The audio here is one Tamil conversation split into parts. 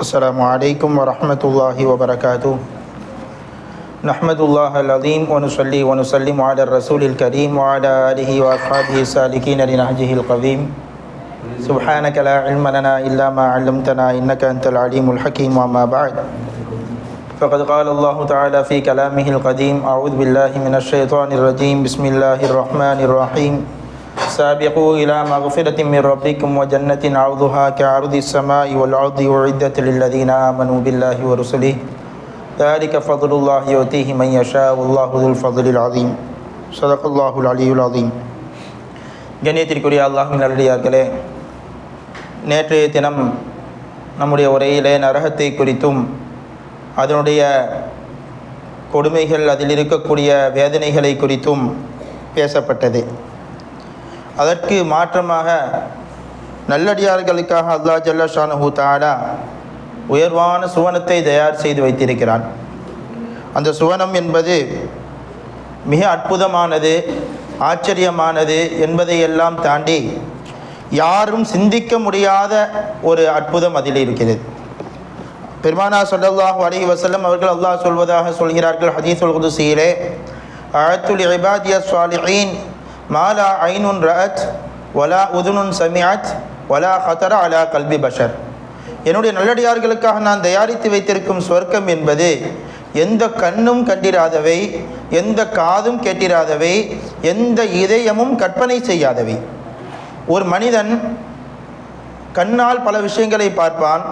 السلام عليكم ورحمة الله وبركاته. نحمد الله العظيم ونصلي ونسلم على الرسول الكريم وعلى آله وأصحابه السالكين لنهجه القويم سبحانك لا علم لنا إلا ما علمتنا إنك أنت العليم الحكيم وما بعد. فقد قال الله تعالى في كلامه القديم أعوذ بالله من الشيطان الرجيم. بسم الله الرحمن الرحيم. سابقوا إلى مغفرة من ربكم وجنة عرضها كعرض السماء والأرض أعدت للذين آمنوا بالله ورسله ذلك فضل الله يؤتيه من يشاء والله ذو الفضل العظيم صدق الله العلي العظيم கண்ணியத்திற்குரிய அல்லாஹின் நல்லடியார்களே நேற்றைய தினம் நம்முடைய உரையிலே நரகத்தை குறித்தும் அதனுடைய கொடுமைகள் அதில் இருக்கக்கூடிய வேதனைகளை குறித்தும் பேசப்பட்டது அதற்கு மாற்றமாக நல்லடியார்களுக்காக அல்லா ஜல்ல ஷானஹூ உயர்வான சுவனத்தை தயார் செய்து வைத்திருக்கிறான். அந்த சுவனம் என்பது மிக அற்புதமானது ஆச்சரியமானது என்பதையெல்லாம் தாண்டி யாரும் சிந்திக்க முடியாத ஒரு அற்புதம் அதில் இருக்கிறது. பெருமானா சொல்லல்லாஹு அலி வசல்லம் அவர்கள் அல்லாஹ் சொல்வதாக சொல்கிறார்கள் ஹதீஸுல் குதுசியிலே அழத்துல் இபாதியா சாலிஹீன் மாலா ஐனுன் ரஅத் வலா உதுனுன் சமியாத் வலா ஹதர அலா கல்வி பஷர் என்னுடைய நல்லடியார்களுக்காக நான் தயாரித்து வைத்திருக்கும் சொர்க்கம் என்பது எந்த கண்ணும் கண்டிராதவை எந்த காதும் கேட்டிராதவை எந்த இதயமும் கற்பனை செய்யாதவை. ஒரு மனிதன் கண்ணால் பல விஷயங்களை பார்ப்பான்.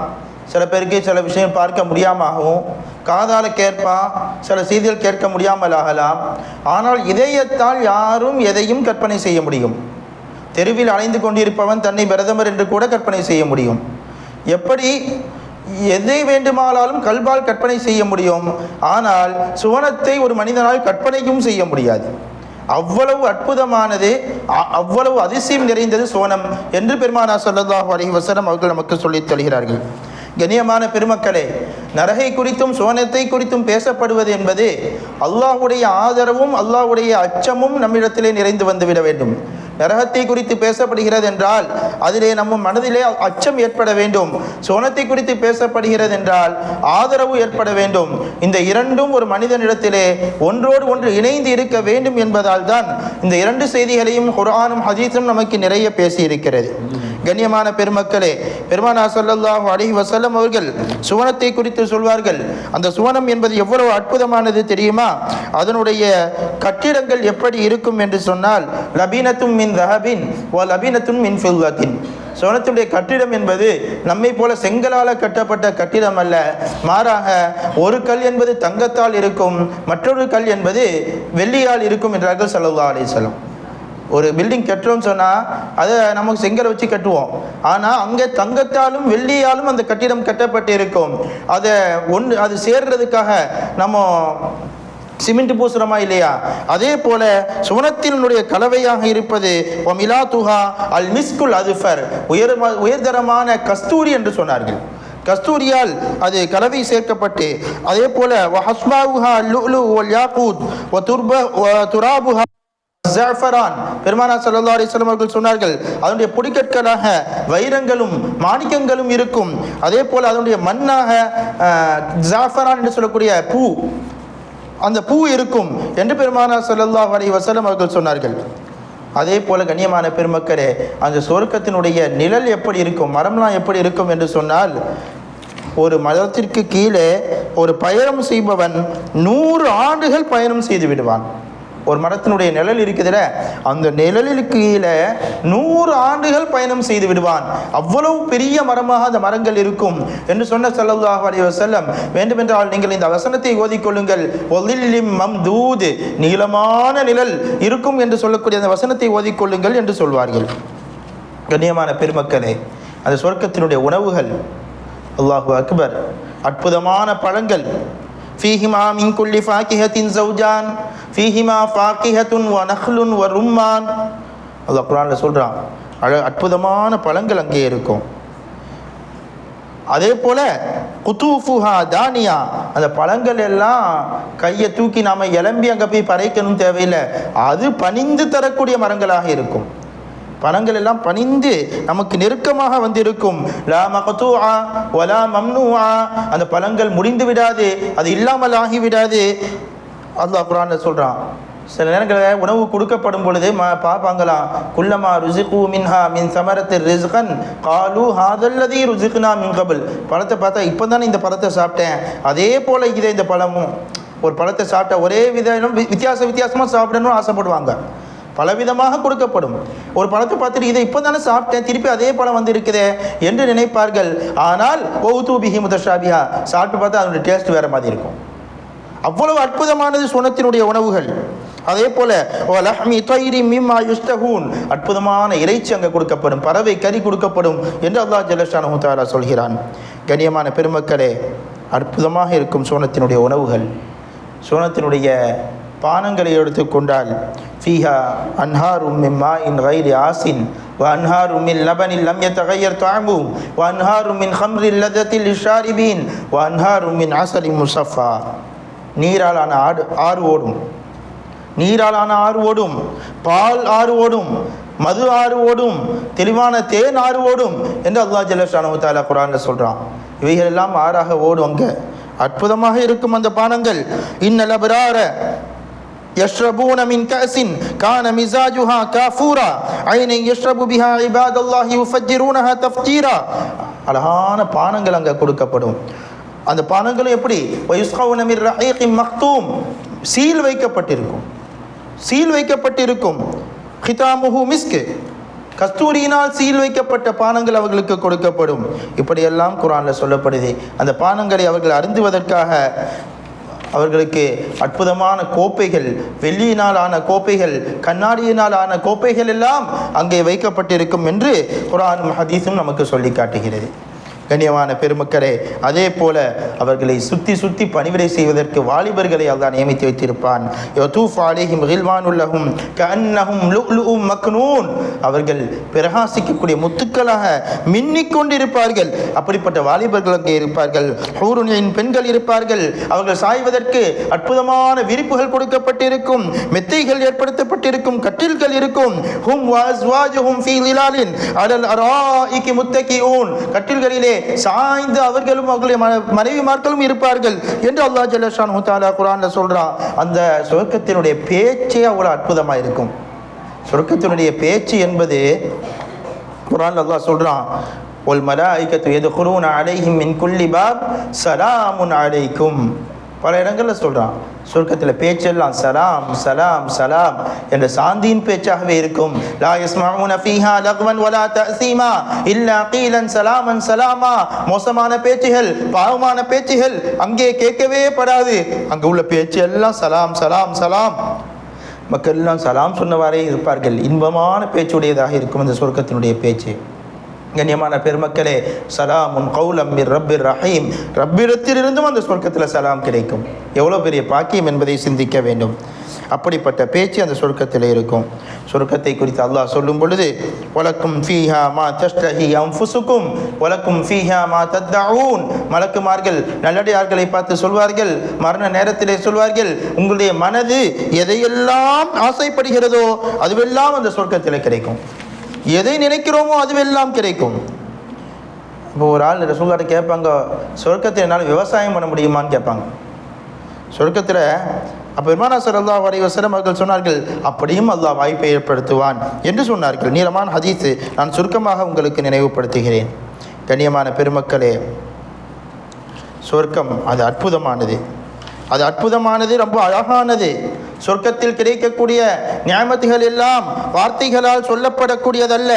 சில பேருக்கு சில விஷயம் பார்க்க முடியாமாகவும் காதால் கேட்பான் சில செய்திகள் கேட்க முடியாமல் ஆகலாம். ஆனால் இதயத்தால் யாரும் எதையும் கற்பனை செய்ய முடியும். தெருவில் அலைந்து கொண்டிருப்பவன் தன்னை பிரதமர் என்று கூட கற்பனை செய்ய முடியும். எப்படி எதை வேண்டுமானாலும் கல்பால் கற்பனை செய்ய முடியும். ஆனால் சுவனத்தை ஒரு மனிதனால் கற்பனையும் செய்ய முடியாது. அவ்வளவு அற்புதமானது அ- அவ்வளவு அதிசயம் நிறைந்தது சுவனம் என்று பெருமானா சொல்லதாக அலைஹி வசனம் அவர்கள் நமக்கு சொல்லித் தருகிறார்கள். கண்ணியமான பெருமக்களே நரகை குறித்தும் சோனத்தை குறித்தும் பேசப்படுவது என்பது அல்லாஹுடைய ஆதரவும் அல்லாஹுடைய அச்சமும் நம்மிடத்திலே நிறைந்து வந்துவிட வேண்டும். நரகத்தை குறித்து பேசப்படுகிறது என்றால் அதிலே நம்ம மனதிலே அச்சம் ஏற்பட வேண்டும். சோனத்தை குறித்து பேசப்படுகிறது என்றால் ஆதரவு ஏற்பட வேண்டும். இந்த இரண்டும் ஒரு மனிதனிடத்திலே ஒன்றோடு ஒன்று இணைந்து இருக்க வேண்டும் என்பதால் தான் இந்த இரண்டு செய்திகளையும் குர்ஆனும் ஹதீஸும் நமக்கு நிறைய பேசி இருக்கிறது கண்ணியமான பெருமக்களே பெருமானா ஸல்லல்லாஹு அலைஹி வசல்லம் அவர்கள் சுவனத்தை குறித்து சொல்வார்கள். அந்த சுவனம் என்பது எவ்வளவு அற்புதமானது தெரியுமா? அதனுடைய கட்டிடங்கள் எப்படி இருக்கும் என்று சொன்னால் லபீனத்தும் மின் ரஹபின் ஓ லபீனத்தும் மின் ஃபில்லத்தின் சுவனத்துடைய கட்டிடம் என்பது நம்மை போல செங்கலால் கட்டப்பட்ட கட்டிடம் அல்ல. மாறாக ஒரு கல் என்பது தங்கத்தால் இருக்கும் மற்றொரு கல் என்பது வெள்ளியால் இருக்கும் என்றார்கள் செலவு அலைஹி ஒரு பில்டிங் கட்டுறோம்னு சொன்னால் அதை நமக்கு செங்கலை வச்சு கட்டுவோம். ஆனால் அங்கே தங்கத்தாலும் வெள்ளியாலும் அந்த கட்டிடம் கட்டப்பட்டு இருக்கும் அதை ஒன்று அது சேர்றதுக்காக நம்ம சிமெண்ட் பூசுறோமா இல்லையா? அதே போல சுவனத்தினுடைய கலவையாக இருப்பது ஒமிலா துஹா அல் மிஸ்குல் அதுஃபர் உயர் உயர்தரமான கஸ்தூரி என்று சொன்னார்கள். கஸ்தூரியால் அது கலவை சேர்க்கப்பட்டு அதே போல வஹஸ்மாவுஹா லுலு ஒல் யாக்கூத் ஒ துர்ப துராபுஹா ஜாஃபரான். பெருமானா சல்லா அலைஹி வஸல்லம் அவர்கள் சொன்னார்கள் அதனுடைய பொடிக்கற்களாக வைரங்களும் மாணிக்கங்களும் இருக்கும். அதே போல் அதனுடைய மண்ணாக ஜாஃபரான் என்று சொல்லக்கூடிய பூ அந்த பூ இருக்கும் என்று பெருமானா ஸல்லல்லாஹு அலி வசலம் அவர்கள் சொன்னார்கள். அதே போல கண்ணியமான பெருமக்களே அந்த சொர்க்கத்தினுடைய நிழல் எப்படி இருக்கும் மரம்லாம் எப்படி இருக்கும் என்று சொன்னால் ஒரு மரத்திற்கு கீழே ஒரு பயணம் செய்பவன் நூறு ஆண்டுகள் பயணம் செய்து விடுவான். ஒரு மரத்தினுடைய நிழல் இருக்குதுல அந்த நிழலில் கீழே நூறு ஆண்டுகள் பயணம் செய்து விடுவான். அவ்வளவு பெரிய மரமாக அந்த மரங்கள் இருக்கும் என்று சொன்ன செல்லவுதாக அலி வசல்லம் வேண்டுமென்றால் நீங்கள் இந்த வசனத்தை ஓதிக்கொள்ளுங்கள் ஒலில்லிம் மம்தூது நீளமான நிழல் இருக்கும் என்று சொல்லக்கூடிய அந்த வசனத்தை ஓதிக்கொள்ளுங்கள் என்று சொல்வார்கள். கண்ணியமான பெருமக்களே அந்த சொர்க்கத்தினுடைய உணவுகள் அல்லாஹு அக்பர் அற்புதமான பழங்கள் ஃபீஹிமா من كل فاكهة زوجان فيهما فاكهة ونخل நஹ்லுன் வ ரும்மான் அல்லாஹ் சொல்கிறான் அழ அற்புதமான பழங்கள் அங்கே இருக்கும். அதே போல குத்தூஃபுஹா தானியா அந்த பழங்கள் எல்லாம் கையை தூக்கி நாம எலம்பி அங்கே போய் பறைக்கணும் தேவையில்லை. அது பணிந்து தரக்கூடிய மரங்களாக இருக்கும். பழங்கள் எல்லாம் பணிந்து நமக்கு நெருக்கமாக வந்திருக்கும். லா மகத்தூஆ வலா மம்னூஆ. அந்த பழங்கள் முடிந்து விடாது. அது இல்லாமல் ஆகிவிடாது. அல்லாஹ் குரான்ல சொல்கிறான் சில நேரங்களில் உணவு கொடுக்கப்படும் பொழுது ம பார்ப்பாங்களாம் குல்லமா ருசிகு மின்ஹா மின் சமரத்து ரிசுகன் காலு ஹாதல்லதி ருசுகுனா மின் கபுல். பழத்தை பார்த்தா இப்போ தானே இந்த பழத்தை சாப்பிட்டேன். அதே போல் இதே இந்த பழமும். ஒரு பழத்தை சாப்பிட்டா ஒரே விதம் வி- வித்தியாச வித்தியாசமாக சாப்பிடணும்னு ஆசைப்படுவாங்க. பலவிதமாக கொடுக்கப்படும். ஒரு பழத்தை பார்த்துட்டு இதை இப்போ தானே சாப்பிட்டேன் திருப்பி அதே பழம் வந்திருக்குதே என்று நினைப்பார்கள். ஆனால் ஓவுத்து பிஹி முதஷாபியா சாப்பிட்டு பார்த்தா அதனுடைய டேஸ்ட் வேறு மாதிரி இருக்கும். அவ்வளவு அற்புதமானது சுனத்தினுடைய உணவுகள். அதே போல அற்புதமான இறைச்சி அங்கே கொடுக்கப்படும் பறவை கறி கொடுக்கப்படும் என்று அல்லாஹ் ஜல்லஷானு தாலா சொல்கிறான். கண்ணியமான பெருமக்களே அற்புதமாக இருக்கும் சோனத்தினுடைய உணவுகள். சோனத்தினுடைய பானங்களை எடுத்துக்கொண்டால் ஃபீஹா அன்ஹாரும் மின் மாஇன் கைரி ஆசின் وأنهار من لبن لم يتغير طعمه وأنهار من خمر لذة للشاربين وأنهار من عسل مصفى நீராலான ஆடு ஆறு ஓடும் நீராலான ஆறு ஓடும் பால் ஆறு ஓடும் மது ஆறு ஓடும் தெளிவான தேன் ஆறு ஓடும் என்று அல்லாஹ் ஜல்லஷானு தாலா குரான்ல சொல்றான் இவைகள் எல்லாம் ஆறாக ஓடும் அங்க அற்புதமாக இருக்கும் அந்த பானங்கள் இன்னல் அபரார يشربون من كأس كان مزاجها كافورا عين يشرب بها عباد الله يفجرونها تفجيرا அழகான பானங்கள் அங்கே கொடுக்கப்படும் அந்த பானங்களும் எப்படி வயுஸ்கவுன மிர் ரஹீகின் மக்தூம் சீல் வைக்கப்பட்டிருக்கும் சீல் வைக்கப்பட்டிருக்கும் ஹிதாமுஹு மிஸ்கு கஸ்தூரியினால் சீல் வைக்கப்பட்ட பானங்கள் அவர்களுக்கு கொடுக்கப்படும் இப்படியெல்லாம் குரானில் சொல்லப்படுது அந்த பானங்களை அவர்கள் அருந்துவதற்காக அவர்களுக்கு அற்புதமான கோப்பைகள் வெள்ளியினால் ஆன கோப்பைகள் கண்ணாடியினால் ஆன கோப்பைகள் எல்லாம் அங்கே வைக்கப்பட்டிருக்கும் என்று குரானும் ஹதீஸும் நமக்கு சொல்லி காட்டுகிறது. கண்ணியமான பெருமக்களே அதே போல அவர்களை சுத்தி சுத்தி பணிவிடை செய்வதற்கு வாலிபர்களை அல்லாஹ் நியமித்து வைத்திருப்பான். யதூஃப் அவர்கள் பிரகாசிக்கக்கூடிய முத்துக்களாக மின்னிக் கொண்டிருப்பார்கள் அப்படிப்பட்ட வாலிபர்கள் அங்கே இருப்பார்கள். ஹூருனியின் பெண்கள் இருப்பார்கள். அவர்கள் சாய்வதற்கு அற்புதமான விரிப்புகள் கொடுக்கப்பட்டிருக்கும். மெத்தைகள் ஏற்படுத்தப்பட்டிருக்கும். கட்டில்கள் இருக்கும். ஹும் வஅஸ்வாஜுஹும் ஃபீ லிலாலின் அலல் அராஇகி முத்தகிஊன். கட்டில்களிலே சாய்ந்து அவர்களும் அவர்களுடைய மன- மனைவிமார்களும் இருப்பார்கள் என்று அல்லா ஜல்லஷான் தாலா குரான்ல சொல்றான் அந்த சொர்க்கத்தினுடைய பேச்சே அவ்வளோ அற்புதமாக இருக்கும். சொர்க்கத்தினுடைய பேச்சு என்பது குரான் அல்லா சொல்றான் ஒல் மலாய்கத்து எதுகுரூன அலைஹிம் மின் குள்ளி பாப் சலாமுன் அலைக்கும். பல இடங்களில் சொல்கிறான் சொர்க்கத்தில் பேச்செல்லாம் சலாம் சலாம் சலாம் என்ற சாந்தியின் பேச்சாகவே இருக்கும். லா யஸ்மஊன ஃபீஹா லக்வன் வலா தஅசீமா இல்லா கீலன் சலாமன் சலாமா. மோசமான பேச்சுகள் பாவமான பேச்சுகள் அங்கே கேட்கவே படாது. அங்கே உள்ள பேச்சு எல்லாம் சலாம் சலாம் சலாம். மக்கள் எல்லாம் சலாம் சொன்னவாறே இருப்பார்கள். இன்பமான பேச்சுடையதாக இருக்கும் இந்த சொர்க்கத்தினுடைய பேச்சு. கண்ணியமான பெருமக்களே சலாம் உன் கௌலம் மிர் ரப்பிர் ரஹீம். ரப்பிரத்திலிருந்தும் அந்த சொர்க்கத்தில் சலாம் கிடைக்கும். எவ்வளோ பெரிய பாக்கியம் என்பதை சிந்திக்க வேண்டும். அப்படிப்பட்ட பேச்சு அந்த சொர்க்கத்தில் இருக்கும். சொர்க்கத்தை குறித்து அல்லாஹ் சொல்லும் பொழுது வலக்கும் ஃபீஹா மா தஷ்டஹி அன்ஃபுசுக்கும் வலக்கும் ஃபீஹா மா தத்தாவூன் மலக்குமார்கள் நல்லடியார்களை பார்த்து சொல்வார்கள் மரண நேரத்திலே சொல்வார்கள் உங்களுடைய மனது எதையெல்லாம் ஆசைப்படுகிறதோ அதுவெல்லாம் அந்த சொர்க்கத்தில் கிடைக்கும். எதை நினைக்கிறோமோ அதுவெல்லாம் கிடைக்கும். இப்போ ஒரு ஆள் ரசூல்லாட்ட கேட்பாங்க சொர்க்கத்தில் என்னால் விவசாயம் பண்ண முடியுமான்னு கேட்பாங்க. சொர்க்கத்தில் அப்போ பெருமானா சல்லல்லாஹு வரை வஸல்லம் அவர்கள் சொன்னார்கள் அப்படியும் அல்லாஹ் வாய்ப்பை ஏற்படுத்துவான் என்று சொன்னார்கள். நீளமான ஹதீஸு நான் சுருக்கமாக உங்களுக்கு நினைவுபடுத்துகிறேன். கண்ணியமான பெருமக்களே சொர்க்கம் அது அற்புதமானது. அது அற்புதமானது ரொம்ப அழகானது. சொர்க்கத்தில் கிடைக்கக்கூடிய நியாமத்துகள் எல்லாம் வார்த்தைகளால் சொல்லப்படக்கூடியதல்ல.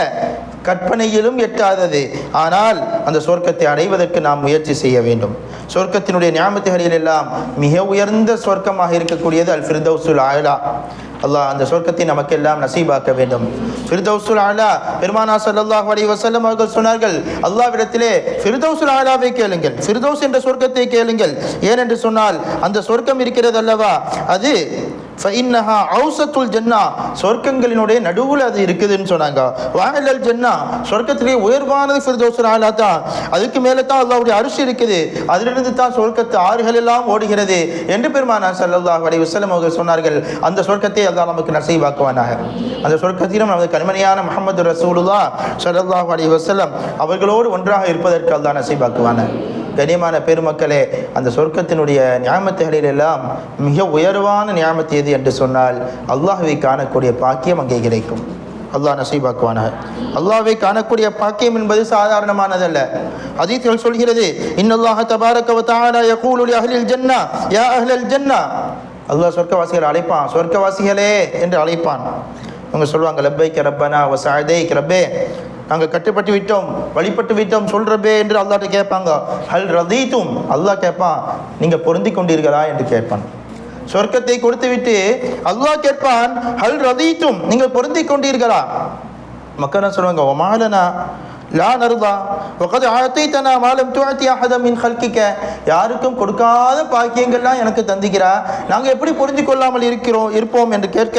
கற்பனையிலும் எட்டாதது. ஆனால் அந்த சொர்க்கத்தை அடைவதற்கு நாம் முயற்சி செய்ய வேண்டும். சொர்க்கத்தினுடைய நியாமத்துகளில் எல்லாம் மிக உயர்ந்த சொர்க்கமாக இருக்கக்கூடியது அல் ஃபிர்தௌசுல் ஆயலா அல்லாஹ் அந்த சொர்க்கத்தை நமக்கெல்லாம் நசீபாக்க வேண்டும். ஃபிர்தௌசுல் ஆலா பெருமானா சல்லாஹ் அலி வசல்லம் அவர்கள் சொன்னார்கள் அல்லாவிடத்திலே ஃபிர்தௌசுல் ஆலாவை கேளுங்கள். ஃபிர்தௌஸ் என்ற சொர்க்கத்தை கேளுங்கள். ஏனென்று சொன்னால் அந்த சொர்க்கம் இருக்கிறது அல்லவா அது ஃபைன்னஹா அவுசத்துல் ஜன்னா சொர்க்கங்களினுடைய நடுவில் அது இருக்குதுன்னு சொன்னாங்க. வாயிலல் ஜன்னா சொர்க்கத்திலே உயர்வானது ஃபிர்தோசர் ஆலா தான் அதுக்கு மேலே தான் அல்லாவுடைய அரிசி இருக்குது. அதிலிருந்து தான் சொர்க்கத்து ஆறுகள் எல்லாம் ஓடுகிறது என்று பெருமானார் ஸல்லல்லாஹு அலைஹி வசலம் அவர்கள் சொன்னார்கள். அந்த சொர்க்கத்தை அல்லா நமக்கு நசைவாக்குவானாக. அந்த சொர்க்கத்திலும் நமது கண்மணியான முகமது ரசூலுல்லா ஸல்லல்லாஹு அலி வசலம் அவர்களோடு ஒன்றாக இருப்பதற்கு அல்லா நசீவாக்குவானாக. கனியமான பெருமக்களே அந்த சொர்க்கத்தினுடைய ஞாபகத்துகளில் எல்லாம் மிக உயர்வான ஞாபகத்து எது என்று சொன்னால் அல்லாஹுவை காணக்கூடிய பாக்கியம் அங்கே கிடைக்கும். அல்லாஹ் நசீபாக்குவானாக. அல்லாஹை காணக்கூடிய பாக்கியம் என்பது சாதாரணமானதல்ல. அதீத்கள் சொல்கிறது இன்னல்லாஹ தபாரக வ தஆலா அஹ்லில் ஜன்னா. யா அஹ்லல் ஜன்னா. அல்லாஹ் சொர்க்கவாசிகளை அழைப்பான். சொர்க்கவாசிகளே என்று அழைப்பான். அவங்க சொல்லுவாங்க லப்பை ரப்பனா வ கிரப்பே நாங்கள் கட்டுப்பட்டு விட்டோம் வழிபட்டு விட்டோம் சொல்கிறபே என்று அல்லாட்ட கேட்பாங்க. ஹல் ரதீத்தும்? அல்லாஹ் கேட்பான். நீங்கள் பொருந்தி கொண்டீர்களா? என்று கேட்பான். சொர்க்கத்தை கொடுத்து விட்டு அல்லாஹ் கேட்பான் ஹல் ரதீத்தும்? நீங்கள் பொருந்தி கொண்டீர்களா? மக்கள் சொல்லுவாங்க ஒமாலனா லா நருதா உக்கது ஆழத்தை தன மாலம் துவாத்தி ஆகதம் மின் கல்கிக்க யாருக்கும் கொடுக்காத பாக்கியங்கள்லாம் எனக்கு தந்திக்கிறா நாங்கள் எப்படி புரிந்து கொள்ளாமல் இருக்கிறோம் இருப்போம் என்று கேட்க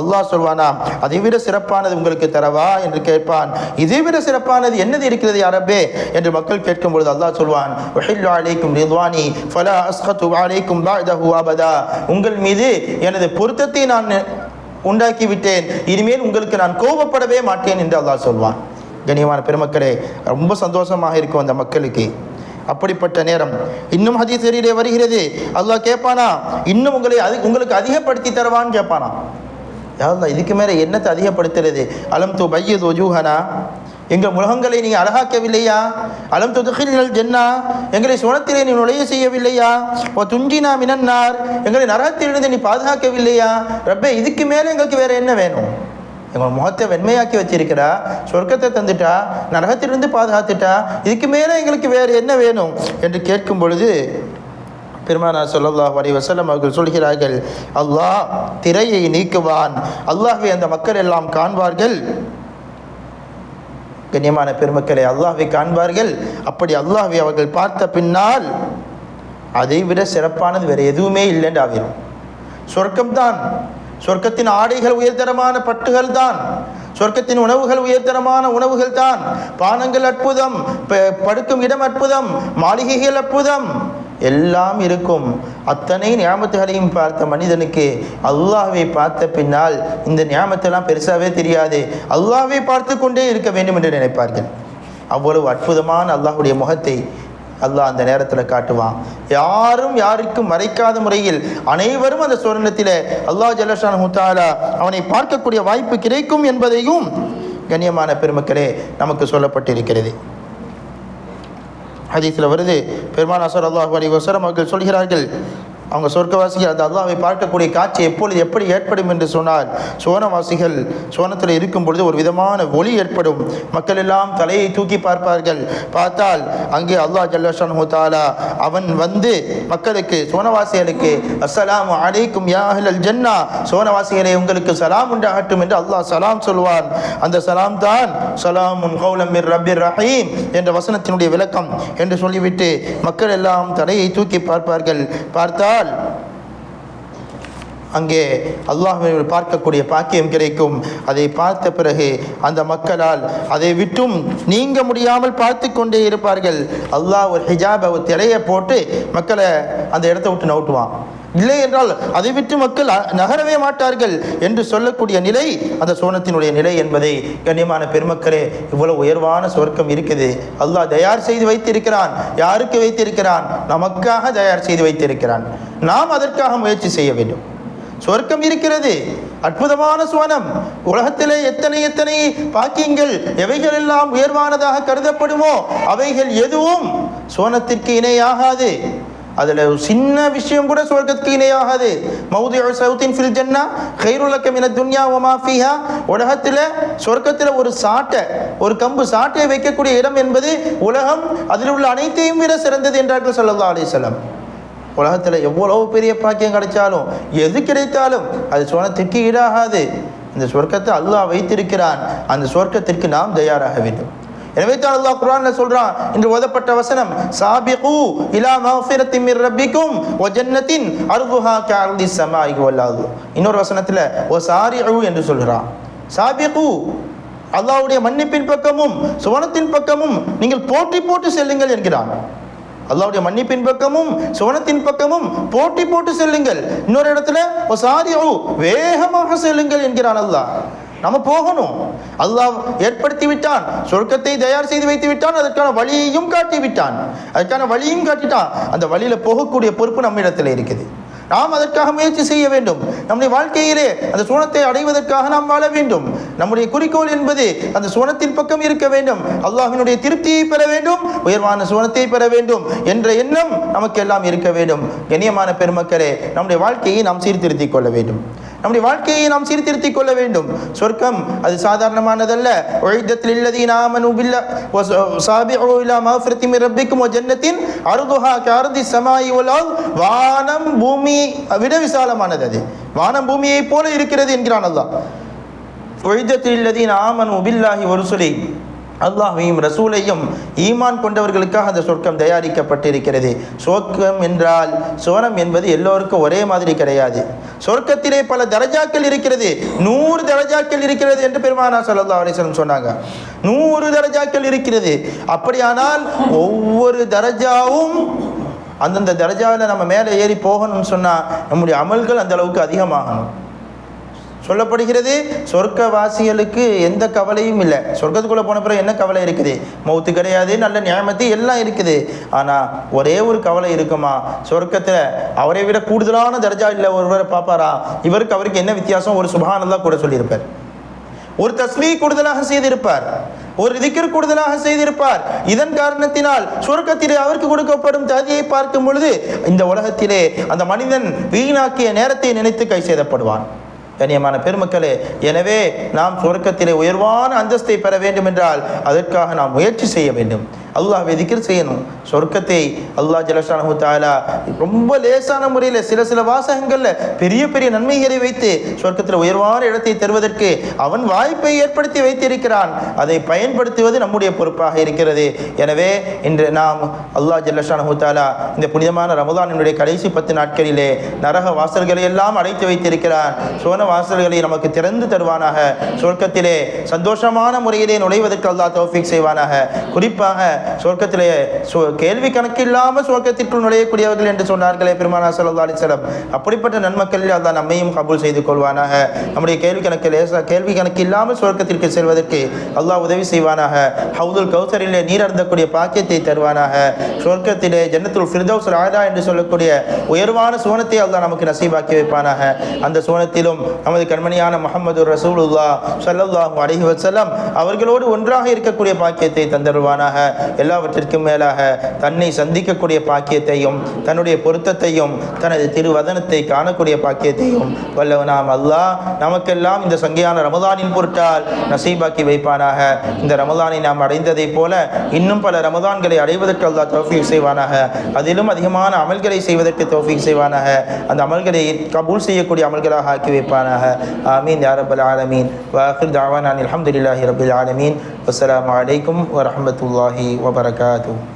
அல்லாஹ் சொல்வானா அதை விட சிறப்பானது உங்களுக்கு தரவா? என்று கேட்பான். இதை விட சிறப்பானது என்னது இருக்கிறது யாரப்பே என்று மக்கள் கேட்கும் பொழுது அல்லாஹ் சொல்வான் வஹில்லு அலைக்கும் ரிதுவானி ஃபலா அஸ்ஹத்து அலைக்கும் பாய்தஹு அபதா. உங்கள் மீது எனது பொருத்தத்தை நான் உண்டாக்கிவிட்டேன். இனிமேல் உங்களுக்கு நான் கோபப்படவே மாட்டேன் என்று அல்லாஹ் சொல்வான். கண்ணியமான பெருமக்களே ரொம்ப சந்தோஷமாக இருக்கும் அந்த மக்களுக்கு. அப்படிப்பட்ட நேரம் இன்னும் ஹஜீஸ்வரியிலே வருகிறது. அல்லாஹ் கேட்பானா இன்னும் உங்களை அது உங்களுக்கு அதிகப்படுத்தி தருவான்னு கேட்பானா? யாருந்தா இதுக்கு மேலே என்னத்தை அதிகப்படுத்துறது? அலம் து பையது ஒஜூஹனா எங்கள் முகங்களை நீ அழகாக்கவில்லையா? அலம் துதுகில் ஜென்னா? எங்களை சுனத்திலே நீ நுழைய செய்யவில்லையா? ஓ துஞ்சினா மினன்னார் எங்களை நரகத்திலிருந்து நீ பாதுகாக்கவில்லையா? ரப்பே இதுக்கு மேலே எங்களுக்கு வேற என்ன வேணும்? எங்கள் முகத்தை வெண்மையாக்கி வச்சிருக்கிறா சொர்க்கத்தை தந்துட்டா நரகத்திலிருந்து பாதுகாத்துட்டா இதுக்கு மேலே எங்களுக்கு வேறு என்ன வேணும்? என்று கேட்கும் பொழுது பெருமானா சொல்லல்லா அலைஹி வசலம் அவர்கள் சொல்கிறார்கள் அல்லாஹ் திரையை நீக்குவான். அல்லாஹ்வை அந்த மக்கள் எல்லாம் காண்பார்கள். கண்ணியமான பெருமக்களை அல்லாஹ்வை காண்பார்கள். அப்படி அல்லாஹ்வை அவர்கள் பார்த்த பின்னால் அதை விட சிறப்பானது வேறு எதுவுமே இல்லைன்னு ஆகிரும் சொர்க்கம்தான். சொர்க்கத்தின் ஆடைகள் உயர்தரமான பட்டுகள் தான் சொர்க்கத்தின் உணவுகள் உயர்தரமான உணவுகள் தான் பானங்கள் அற்புதம் ப- படுக்கும் இடம் அற்புதம் மாளிகைகள் அற்புதம். எல்லாம் இருக்கும். அத்தனை நியாமத்துகளையும் பார்த்த மனிதனுக்கு அல்லாஹ்வை பார்த்த பின்னால் இந்த ஞாபகத்தெல்லாம் பெருசாகவே தெரியாது. அல்லாஹ்வை பார்த்து கொண்டே இருக்க வேண்டும் என்று நினைப்பார்கள். அவ்வளவு அற்புதமான அல்லாஹுடைய முகத்தை அல்லாஹ் அந்த நேரத்தில் காட்டுவான். யாரும் யாருக்கும் மறைக்காத முறையில் அனைவரும் அந்த சுவர்ணத்தில் அல்லாஹ் ஜலஷான் முத்தாலா அவனை பார்க்கக்கூடிய வாய்ப்பு கிடைக்கும் என்பதையும் கண்ணியமான பெருமக்களே நமக்கு சொல்லப்பட்டிருக்கிறது. ஹதீஸில் வருது பெருமான் அசர் அல்லாஹ் அலி வசரம் அவர்கள் சொல்கிறார்கள் அவங்க சொர்க்கவாசிகள் அந்த அல்லாவை பார்க்கக்கூடிய காட்சி எப்பொழுது எப்படி ஏற்படும் என்று சொன்னால் சோனவாசிகள் சோனத்தில் இருக்கும் பொழுது ஒரு விதமான ஒளி ஏற்படும். மக்கள் எல்லாம் தலையை தூக்கி பார்ப்பார்கள். பார்த்தால் அங்கே அல்லாஹ் ஜல்லஷான் ஹூத்தாலா அவன் வந்து மக்களுக்கு சோனவாசிகளுக்கு அஸ்ஸலாம் அலைக்கும் யா அல் ஜன்னா சோனவாசிகளை உங்களுக்கு சலாம் உண்டாகட்டும் என்று அல்லாஹ் சலாம் சொல்வான். அந்த சலாம் தான் சலாம் கௌலம் மிர் ரஹீம் என்ற வசனத்தினுடைய விளக்கம் என்று சொல்லிவிட்டு மக்கள் எல்லாம் தலையை தூக்கி பார்ப்பார்கள். பார்த்தால் அங்கே அல்லாஹ்வை பார்க்கக்கூடிய பாக்கியம் கிடைக்கும். அதை பார்த்த பிறகு அந்த மக்களால் அதை விட்டும் நீங்க முடியாமல் பார்த்து கொண்டே இருப்பார்கள். அல்லாஹ் ஒரு ஹிஜாபை ஒரு திரையை போட்டு மக்களை அந்த இடத்த விட்டு நவுட்டுவான் இல்லை என்றால் அதை விட்டு மக்கள் அ- நகரவே மாட்டார்கள் என்று சொல்லக்கூடிய நிலை அந்த சோனத்தினுடைய நிலை என்பதை கண்ணியமான பெருமக்களே இவ்வளவு உயர்வான சொர்க்கம் இருக்குது. அல்லாஹ் தயார் செய்து வைத்திருக்கிறான். யாருக்கு வைத்திருக்கிறான்? நமக்காக தயார் செய்து வைத்திருக்கிறான். நாம் அதற்காக முயற்சி செய்ய வேண்டும். சொர்க்கம் இருக்கிறது. அற்புதமான சுவனம். உலகத்திலே எத்தனை எத்தனை பாக்கியங்கள் எவைகள் எல்லாம் உயர்வானதாக கருதப்படுமோ அவைகள் எதுவும் சுவனத்திற்கு இணையாகாது. அதில் ஒரு சின்ன விஷயம் கூட சொர்க்கத்துக்கு இணையாகாது. மௌதி சவுத்தின் ஃபில் ஜன்னா கைருலக்கம் என துன்யா ஒமா ஃபீஹா. உலகத்தில் சொர்க்கத்தில் ஒரு சாட்டை ஒரு கம்பு சாட்டையை வைக்கக்கூடிய இடம் என்பது உலகம் அதில் உள்ள அனைத்தையும் விட சிறந்தது என்றார்கள் சொல்லல்லா அலைஹி உலகத்தில் எவ்வளவு பெரிய பாக்கியம் கிடைச்சாலும் எது கிடைத்தாலும் அது சொன்னத்திற்கு ஈடாகாது. இந்த சொர்க்கத்தை அல்லாஹ் வைத்திருக்கிறான். அந்த சொர்க்கத்திற்கு நாம் தயாராக வேண்டும். எனவே தான் அல்லாஹ் குர்ஆன்ல சொல்றான் இன்று ஓதப்பட்ட வசனம் சாபிகு இலா மஃபிரத்தின் மிர் ரப்பிக்கும் வ ஜன்னத்தின் அர்துஹா கஅர்தி ஸமாஇ வல் இன்னொரு வசனத்துல ஓ சாரிஉ என்று சொல்கிறான் சாபிகு அல்லாஹ்வுடைய மன்னிப்பின் பக்கமும் சுவனத்தின் பக்கமும் நீங்கள் போட்டி போட்டு செல்லுங்கள் என்கிறான். அல்லாவுடைய மன்னிப்பின் பக்கமும் சுவனத்தின் பக்கமும் போட்டி போட்டு செல்லுங்கள். இன்னொரு இடத்துல "ஒ சாரிஉ வேகமாக செல்லுங்கள் என்கிறான் அல்லாஹ். நம்ம போகணும். அல்லாஹ் ஏற்படுத்தி விட்டான் சொர்க்கத்தை தயார் செய்து வைத்து விட்டான் அதற்கான வழியையும் காட்டி விட்டான் அதற்கான வழியும் காட்டிட்டான். அந்த வழியில் போகக்கூடிய பொறுப்பு நம்ம இடத்துல இருக்குது. நாம் அதற்காக முயற்சி செய்ய வேண்டும். நம்முடைய வாழ்க்கையிலே அந்த சுவனத்தை அடைவதற்காக நாம் வாழ வேண்டும். நம்முடைய குறிக்கோள் என்பது அந்த சுவனத்தின் பக்கம் இருக்க வேண்டும். அல்லாஹினுடைய திருப்தியை பெற வேண்டும். உயர்வான சுவனத்தை பெற வேண்டும் என்ற எண்ணம் நமக்கு எல்லாம் இருக்க வேண்டும். கண்ணியமான பெருமக்களே நம்முடைய வாழ்க்கையை நாம் சீர்திருத்திக் கொள்ள வேண்டும். நம்முடைய வாழ்க்கையை நாம் சீர்திருத்திக் கொள்ள வேண்டும். சொர்க்கம் அது சாதாரணமானதல்ல. உழைத்தத்தில் இல்லதி ஆமனு பில்ல சாபி இலா மஃபிரத்தி மின் ரப்பிக்கும் வ ஜன்னத்தின் அர்துஹா கஅர்தி சமாயி வல் வானம் பூமி விட விசாலமானது அது. வானம் பூமியைப் போல இருக்கிறது என்கிறான் அல்லாஹ். உழைத்தத்தில் இல்லதி நாமனு பில்லாஹி வருசுலை. அல்லாஹையும் ரசூலையும் ஈமான் கொண்டவர்களுக்காக அந்த சொர்க்கம் தயாரிக்கப்பட்டிருக்கிறது. சொர்க்கம் என்றால் சுவனம் என்பது எல்லோருக்கும் ஒரே மாதிரி கிடையாது. சொர்க்கத்திலே பல தரஜாக்கள் இருக்கிறது. நூறு தரஜாக்கள் இருக்கிறது என்று பெருமானா சல்லா அலிஸ்லம் சொன்னாங்க. நூறு தரஜாக்கள் இருக்கிறது. அப்படியானால் ஒவ்வொரு தரஜாவும் அந்தந்த தரஜாவில் நம்ம மேலே ஏறி போகணும்னு சொன்னால் நம்முடைய அமல்கள் அந்த அளவுக்கு அதிகமாகணும். சொல்லப்படுகிறது சொர்க்கவாசிகளுக்கு எந்த கவலையும் இல்லை. சொர்க்கத்துக்குள்ளே போன பிறகு என்ன கவலை இருக்குது? மௌத்து கிடையாது நல்ல நியாமத்து எல்லாம் இருக்குது. ஆனால் ஒரே ஒரு கவலை இருக்குமா? சொர்க்கத்தில் அவரை விட கூடுதலான தர்ஜா இல்லை ஒருவரை பார்ப்பாரா? இவருக்கு அவருக்கு என்ன வித்தியாசம்? ஒரு சுபானந்தா கூட சொல்லியிருப்பார். ஒரு தஸ்மீ கூடுதலாக செய்திருப்பார். ஒரு திக்கர் கூடுதலாக செய்திருப்பார். இதன் காரணத்தினால் சுருக்கத்திலே அவருக்கு கொடுக்கப்படும் தகுதியை பார்க்கும் பொழுது இந்த உலகத்திலே அந்த மனிதன் வீணாக்கிய நேரத்தை நினைத்து கை செய்தப்படுவான் கண்ணியமான பெருமக்களே எனவே நாம் சுருக்கத்திலே உயர்வான அந்தஸ்தை பெற வேண்டும் என்றால் அதற்காக நாம் முயற்சி செய்ய வேண்டும். அல்லாஹ் திக்ர் செய்யணும். சொர்க்கத்தை அல்லாஹ் ஜலஷானு தாலா ரொம்ப லேசான முறையில் சில சில வாசகங்களில் பெரிய பெரிய நன்மைகளை வைத்து சொர்க்கத்தில் உயர்வான இடத்தை தருவதற்கு அவன் வாய்ப்பை ஏற்படுத்தி வைத்திருக்கிறான். அதை பயன்படுத்துவது நம்முடைய பொறுப்பாக இருக்கிறது. எனவே இன்று நாம் அல்லாஹ் ஜல்லஷானு தாலா இந்த புனிதமான ரமதானினுடைய கடைசி பத்து நாட்களிலே நரக வாசல்களை எல்லாம் அடைத்து வைத்திருக்கிறான். சோன வாசல்களை நமக்கு திறந்து தருவானாக. சொர்க்கத்திலே சந்தோஷமான முறையிலே நுழைவதற்கு அல்லாஹ் தௌஃபிக் செய்வானாக. குறிப்பாக சொர்க்கத்திலே கேள்வி கேள்வி கணக்கில்லாமல் சொர்க்கத்திற்குள் நுழையக்கூடியவர்கள் என்று சொன்னார்களே பெருமானா சல்லா அலிசலம் அப்படிப்பட்ட நன்மக்களில் அதான் நம்மையும் கபூல் செய்து கொள்வானாக? நம்முடைய கேள்வி கணக்கு லேசா கேள்வி கணக்கு இல்லாமல் சொர்க்கத்திற்கு செல்வதற்கு அல்லாஹ் உதவி செய்வானாக? ஹவுதுல் கௌசரிலே நீர் அருந்தக்கூடிய பாக்கியத்தை தருவானாக? சொர்க்கத்திலே ஜன்னத்துல் ஃபிர்தௌஸ் ராஜா என்று சொல்லக்கூடிய உயர்வான சுவனத்தை அல்லாஹ் நமக்கு நசீபாக்கி வைப்பானாக? அந்த சுவனத்திலும் நமது கண்மணியான முகமது ரசூலுல்லா ஸல்லல்லாஹு அலைஹி வசலம் அவர்களோடு ஒன்றாக இருக்கக்கூடிய பாக்கியத்தை தந்தருவானாக? எல்லாவற்றிற்கும் மேலாக தன்னை சந்திக்கக்கூடிய பாக்கியத்தையும் தன்னுடைய பொருத்தத்தையும் தனது திருவதனத்தை காணக்கூடிய பாக்கியத்தையும் வல்லவனாம் அல்லாஹ். நமக்கெல்லாம் இந்த சங்கையான ரமதானின் பொருட்டால் நசீபாக்கி வைப்பானாக. இந்த ரமதானை நாம் அடைந்ததைப் போல இன்னும் பல ரமதான்களை அடைவதற்கு அல்லாஹ் தௌஃபீக் செய்வானாக. அதிலும் அதிகமான அமல்களை செய்வதற்கு தௌஃபீக் செய்வானாக. அந்த அமல்களை கபூல் செய்யக்கூடிய அமல்களாக ஆக்கி வைப்பானாக. ஆமீன். யாரபல் ஆலமீன். வாஹிர் தாவான் அலமதுல்லாஹி ரபுல் ஆலமீன். வஸ்ஸலாமு அலைக்கும் wa.